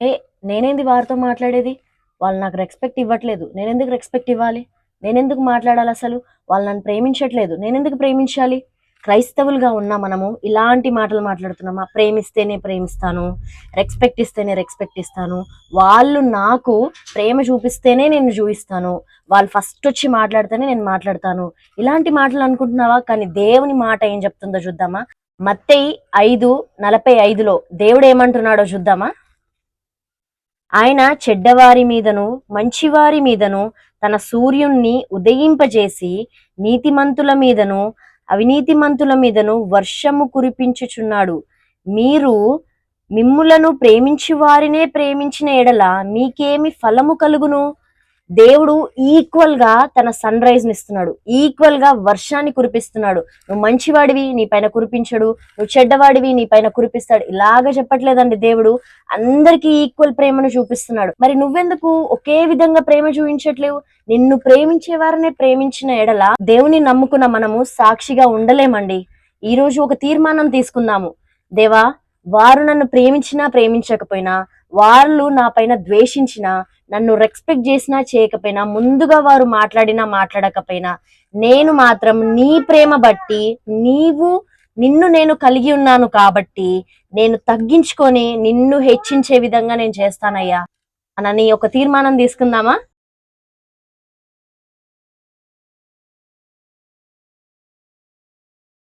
ఏ నేనేంది వారితో మాట్లాడేది? వాళ్ళు నాకు రెస్పెక్ట్ ఇవ్వట్లేదు. నేనెందుకు రెస్పెక్ట్ ఇవ్వాలి? నేనెందుకు మాట్లాడాలి అసలు? వాళ్ళు నన్ను ప్రేమించట్లేదు. నేనెందుకు ప్రేమించాలి? క్రైస్తవులుగా ఉన్న మనము ఇలాంటి మాటలు మాట్లాడుతున్నామా? ప్రేమిస్తేనే ప్రేమిస్తాను. రెస్పెక్ట్ ఇస్తేనే రెస్పెక్ట్ ఇస్తాను. వాళ్ళు నాకు ప్రేమ చూపిస్తేనే నేను చూపిస్తాను. వాళ్ళు ఫస్ట్ వచ్చి మాట్లాడితేనే నేను మాట్లాడతాను. ఇలాంటి మాటలు అనుకుంటున్నావా? కానీ దేవుని మాట ఏం చెప్తుందో చూద్దామా? మత్తయి ఐదు నలభై ఐదులో దేవుడు ఏమంటున్నాడో చూద్దామా? ఆయన చెడ్డవారి మీదను మంచివారి మీదను తన సూర్యుణ్ణి ఉదయింపజేసి నీతిమంతుల మీదను అవినీతిమంతుల మీదను వర్షము కురిపించుచున్నాడు. మీరు మిమ్ములను ప్రేమించి వారినే ప్రేమించిన ఎడల మీకేమి ఫలము కలుగును? దేవుడు ఈక్వల్గా తన సన్ రైజ్ నిస్తున్నాడు ఈక్వల్గా వర్షాన్ని కురిపిస్తున్నాడు. నువ్వు మంచివాడివి నీ పైన కురిపించడు. నువ్వు చెడ్డవాడివి నీ పైన కురిపిస్తాడు. ఇలాగ చెప్పట్లేదండి దేవుడు. అందరికీ ఈక్వల్ ప్రేమను చూపిస్తున్నాడు. మరి నువ్వెందుకు ఒకే విధంగా ప్రేమ చూపించట్లేవు? నిన్ను ప్రేమించే వారినే ప్రేమించిన ఎడల దేవుని నమ్ముకున్న మనము సాక్షిగా ఉండలేమండి. ఈ రోజు ఒక తీర్మానం తీసుకుందాము. దేవా వారు నన్ను ప్రేమించినా ప్రేమించకపోయినా వాళ్ళు నా పైన ద్వేషించినా నన్ను రెస్పెక్ట్ చేసినా చేయకపోయినా ముందుగా వారు మాట్లాడినా మాట్లాడకపోయినా నేను మాత్రం నీ ప్రేమ బట్టి నీవు నిన్ను నేను కలిగి ఉన్నాను కాబట్టి నేను తగ్గించుకొని నిన్ను హెచ్చించే విధంగా నేను చేస్తానయ్యా. అనని ఒక తీర్మానం తీసుకుందామా?